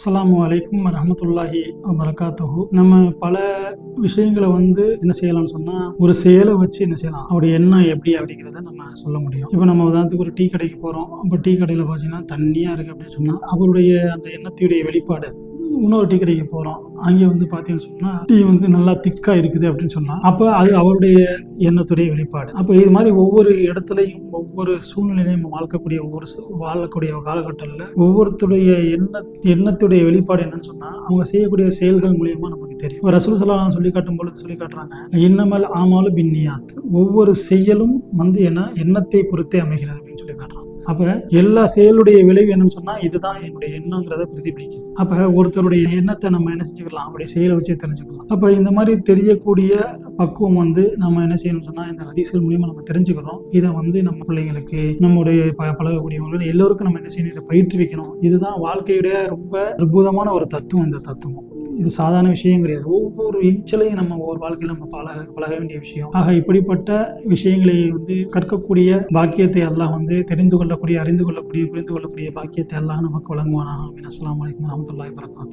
அஸ்லாம் அலைக்கும் ரஹமத்துல்லாஹி வரகாத்தஹு நம்ம பல விஷயங்களை வந்து என்ன செய்யலாம்னு சொன்னா ஒரு செயலை வச்சு என்ன செய்யலாம்? அவருடைய எண்ணம் எப்படி அப்படிங்கிறத நம்ம சொல்ல முடியும். இப்போ நம்ம உதாரணத்துக்கு ஒரு டீ கடைக்கு போறோம். அப்போ டீ கடையில் பார்த்தீங்கன்னா தண்ணியா இருக்கு அப்படின்னு சொன்னா அவருடைய அந்த எண்ணத்தையுடைய வெளிப்பாடு இன்னொரு டீ கடைக்கு போகிறோம் அங்கே வந்து பார்த்தீங்கன்னு சொன்னால் டீ வந்து நல்லா திக்காக இருக்குது அப்படின்னு சொன்னால் அப்போ அது அவருடைய எண்ணத்துடைய வெளிப்பாடு. அப்போ இது மாதிரி ஒவ்வொரு இடத்துலையும் ஒவ்வொரு சூழ்நிலையும் வாழ்க்கக்கூடிய ஒவ்வொரு வாழக்கூடிய காலகட்டத்தில் ஒவ்வொருத்தருடைய எண்ண எண்ணத்துடைய வெளிப்பாடு என்னன்னு சொன்னால் அவங்க செய்யக்கூடிய செயல்கள் மூலியமாக நமக்கு தெரியும். இப்போ ரசூல் சலாம் சொல்லி காட்டும் பொழுது சொல்லி காட்டுறாங்க இன்னமல் ஆமாலும் பின்னியாத். ஒவ்வொரு செயலும் வந்து என்ன எண்ணத்தை பொறுத்தே அமைகிறது அப்படின்னு சொல்லி காட்டுறாங்க அப்போ எல்லா செயலுடைய விளைவு என்னன்னு சொன்னா இதுதான் என்னுடைய எண்ணங்கிறத பிரதிபலிக்குது. அப்போ ஒருத்தருடைய எண்ணத்தை நம்ம என்ன செஞ்சுக்கலாம்? அவருடைய செயலை வச்சு தெரிஞ்சுக்கலாம். அப்போ இந்த மாதிரி தெரியக்கூடிய பக்குவம் வந்து நம்ம என்ன செய்யணும் சொன்னால் இந்த ஹதீஸ்கள் மூலியமாக நம்ம தெரிஞ்சுக்கிறோம். இதை வந்து நம்ம பிள்ளைங்களுக்கு நம்முடைய ப- பழகக்கூடியவர்கள் எல்லோருக்கும் நம்ம என்ன செய்யணும்? இதை பயிற்றுவிக்கணும். இதுதான் வாழ்க்கையுடைய ரொம்ப அற்புதமான ஒரு தத்துவம் இந்த தத்துவம். இது சாதாரண விஷயம் கிடையாது. ஒவ்வொரு இன்ச்சலையும் நம்ம ஒவ்வொரு வாழ்க்கையில நம்ம பழக பழக வேண்டிய விஷயம். ஆக இப்படிப்பட்ட விஷயங்களை வந்து கற்கக்கூடிய பாக்கியத்தை எல்லாம் வந்து தெரிந்து கொள்ளக்கூடிய அறிந்து கொள்ளக்கூடிய புரிந்து கொள்ளக்கூடிய பாக்கியத்தை எல்லாம் நமக்கு வழங்குவானா அப்படின்னு அஸ்லாம் வலைக்கம் வரமத்துல்லாய் வரகாத்து